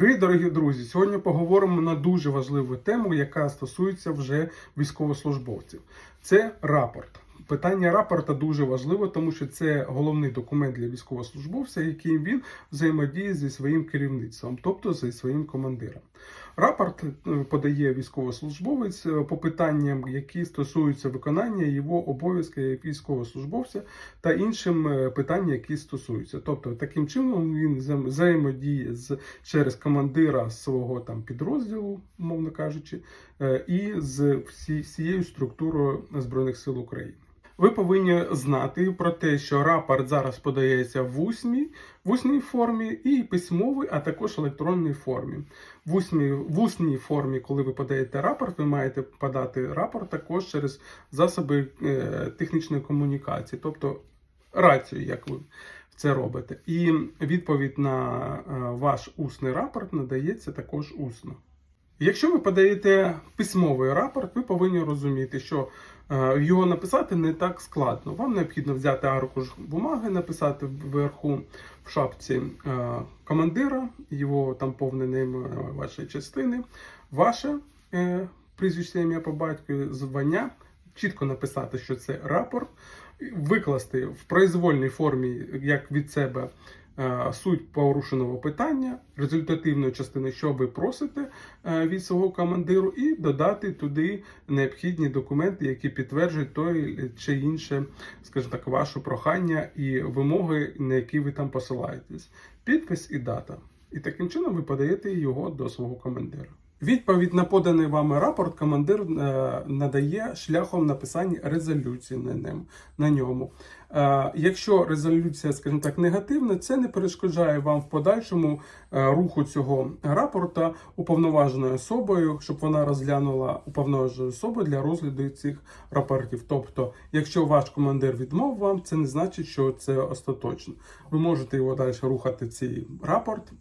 Привіт, дорогі друзі! Сьогодні поговоримо на дуже важливу тему, яка стосується вже військовослужбовців. Це рапорт. Питання рапорта дуже важливе, тому що це головний документ для військовослужбовця, яким він взаємодіє зі своїм керівництвом, тобто зі своїм командиром. Рапорт е, подає військовослужбовець е, по питанням, які стосуються виконання його обов'язків військовослужбовця та іншим е, питанням, які стосуються. Тобто, таким чином він взаєм- взаємодіє з через командира свого там підрозділу, умовно кажучи, і з всією структурою збройних сил України. Ви повинні знати про те, що рапорт зараз подається в усній, в усній формі і письмовій, а також електронній формі. В усній, в усній формі, коли ви подаєте рапорт, ви маєте подати рапорт також через засоби е, технічної комунікації, тобто рацію, як ви це робите. І відповідь на е, ваш усний рапорт надається також усно. Якщо ви подаєте письмовий рапорт, ви повинні розуміти, що е, його написати не так складно. Вам необхідно взяти аркуш бумаги, написати вверху в шапці е, командира, його там повне е, вашої частини, ваше прізвище ім'я по батькові, звання, чітко написати, що це рапорт, викласти в произвольній формі, як від себе. Е, Суть порушеного питання, результативної частини, що ви просите е, від свого командиру, і додати туди необхідні документи, які підтверджують той чи інше, скажімо так, ваше прохання і вимоги, на які ви там посилаєтесь. Підпис і дата. І таким чином ви подаєте його до свого командира. Відповідь на поданий вами рапорт командир е, надає шляхом написання резолюції на ньому. На ньому. Е, якщо резолюція, скажімо так, негативна, це не перешкоджає вам в подальшому е, руху цього рапорта уповноваженою особою, щоб вона розглянула уповноваженою особою для розгляду цих рапортів. Тобто, якщо ваш командир відмовив вам, це не значить, що це остаточно. Ви можете його далі рухати цей рапорт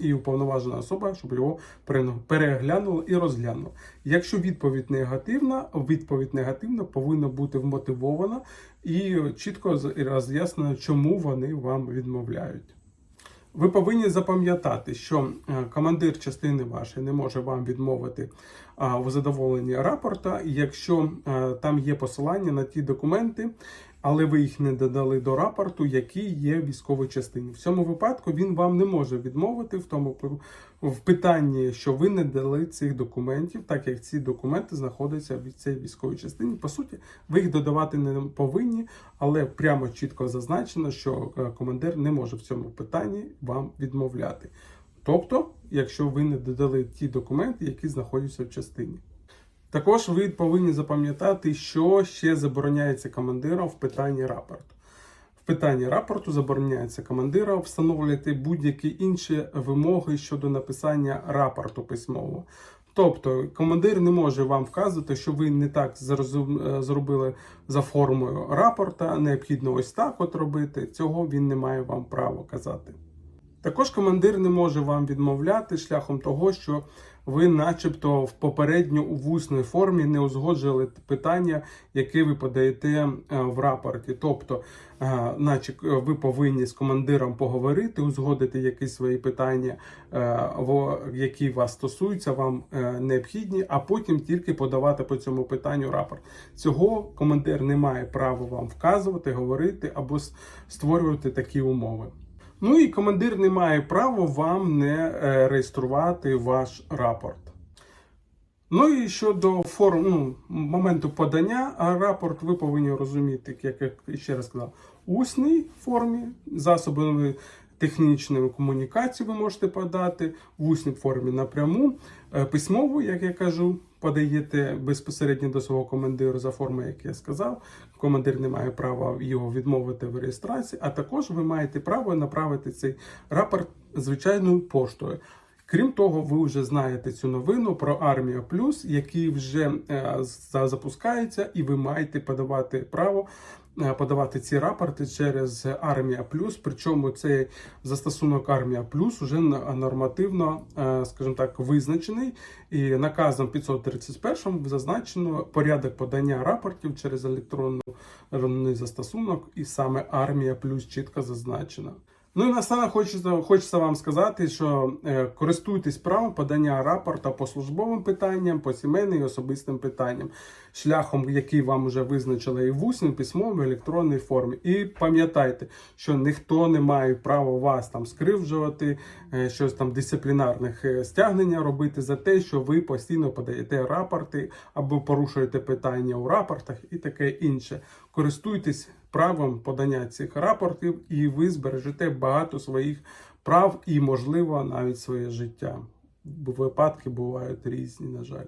і уповноважена особа, щоб його пере- переглянула і розглянула. Якщо відповідь негативна, відповідь негативна повинна бути вмотивована і чітко роз'яснено, чому вони вам відмовляють. Ви повинні запам'ятати, що е, командир частини вашої не може вам відмовити в задоволенні рапорта, якщо там є посилання на ті документи, але ви їх не додали до рапорту, які є в військовій частині. В цьому випадку він вам не може відмовити в тому в питанні, що ви не дали цих документів, так як ці документи знаходяться в цій військовій частині. По суті, ви їх додавати не повинні, але прямо чітко зазначено, що е, командир не може в цьому питанні вам відмовляти. Тобто, якщо ви не додали ті документи, які знаходяться в частині. Також ви повинні запам'ятати, що ще забороняється командиром в питанні рапорту. В питанні рапорту забороняється командирам встановлювати будь-які інші вимоги щодо написання рапорту письмового. Тобто командир не може вам вказувати, що ви не так е, зробили за формою рапорта, необхідно ось так от робити. Цього він не має вам права казати. Також командир не може вам відмовляти шляхом того, що ви, начебто, в попередньо у вусній формі не узгоджили питання, яке ви подаєте е, в рапорті. Тобто, е, наче е, ви повинні з командиром поговорити, узгодити якісь свої питання, які вас стосуються, вам необхідні, а потім тільки подавати по цьому питанню рапорт. Цього командир не має права вам вказувати, говорити або створювати такі умови. Ну і командир не має права вам не е, реєструвати ваш рапорт. Ну і щодо форм, ну, моменту подання, рапорт ви повинні розуміти, як я ще раз сказав, усній формі, засобами технічної комунікації ви можете подати, в усній формі напряму, Е, письмову, як я кажу, подаєте безпосередньо до свого командиру за формою, як я сказав. Командир не має права його відмовити в реєстрації, а також ви маєте право направити цей рапорт звичайною поштою. Крім того, ви вже знаєте цю новину про Армія Плюс, який вже е, запускається, і ви маєте подавати право подавати ці рапорти через Армія Плюс. Причому цей застосунок Армія Плюс вже нормативно, е, скажімо так, визначений. І наказом 531 зазначено порядок подання рапортів через електронний застосунок, і саме Армія Плюс чітко зазначено. Ну і наостанок хочеться, хочеться вам сказати, що е, користуйтесь правом подання рапорта по службовим питанням, по сімейним і особистим питанням, шляхом, який вам вже визначили і в усній, письмовій, електронній формі. І пам'ятайте, що ніхто не має права вас там скривджувати, е, щось там дисциплінарних е, стягнення робити за те, що ви постійно подаєте рапорти або порушуєте питання у рапортах і таке інше. Користуйтесь правом подання цих рапортів, і ви збережете багато своїх прав і, можливо, навіть своє життя. Випадки бувають різні, на жаль.